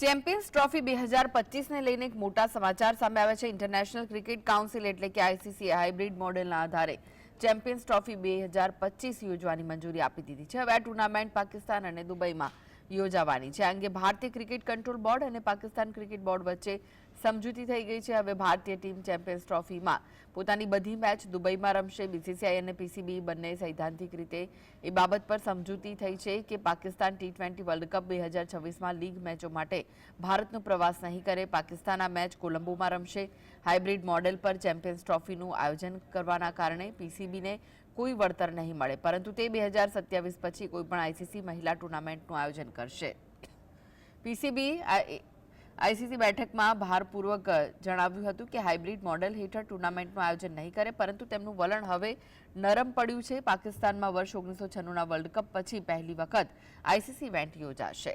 Champions trophy બે હજાર પચીસને લઈને એક મોટા સમાચાર સામે આવ્યા છે. ઇન્ટરનેશનલ ક્રિકેટ કાઉન્સિલ એટલે કે આઈસીસીએ હાઇબ્રિડ મોડેલના આધારે ચેમ્પિયન્સ ટ્રોફી બે હજાર પચીસ યોજવાની મંજૂરી આપી દીધી છે. હવે આ ટુર્નામેન્ટ પાકિસ્તાન અને દુબઈમાં યોજાવાની છે. આ અંગે ભારતીય ક્રિકેટ કંટ્રોલ બોર્ડ અને પાકિસ્તાન ક્રિકેટ બોર્ડ વચ્ચે સમજૂતી થઈ ગઈ છે હવે ભારતીય ટીમ ચેમ્પિયન્સ ટ્રોફીમાં. પોતાની બધી મેચ દુબઈમાં રમશે, બીસીસીઆઈ અને પીસીબી બંને સૈદ્ધાંતિક રીતે. એ બાબત પર સમજૂતી થઈ છે કે Pakistan T twenty world cup બે હજાર છવ્વીસમાં લીગ મેચો માટે ભારતનો પ્રવાસ નહીં કરે. પાકિસ્તાન આ મેચ કોલંબોમાં રમશે. હાઇબ્રિડ મોડેલ પર ચેમ્પિયન્સ ટ્રોફીનું આયોજન કરવાના કારણે પીસીબીને કોઈ વળતર નહીં મળે. પરંતુ તે બે હજાર સત્યાવીસ પછી કોઈપણ આઈસીસી મહિલા ટુર્નામેન્ટનું આયોજન કરશે. પીસીબી આઈસીસી બેઠકમાં ભારપૂર્વક જણાવ્યું હતું કે હાઇબ્રિડ મોડેલ હેઠળ ટુર્નામેન્ટનું આયોજન નહીં કરે, પરંતુ તેમનું વલણ હવે નરમ પડ્યું છે. પાકિસ્તાનમાં વર્ષ ઓગણીસો છન્નુના વર્લ્ડ કપ પછી પહેલી વખત આઈસીસી ઇવેન્ટ યોજાશે.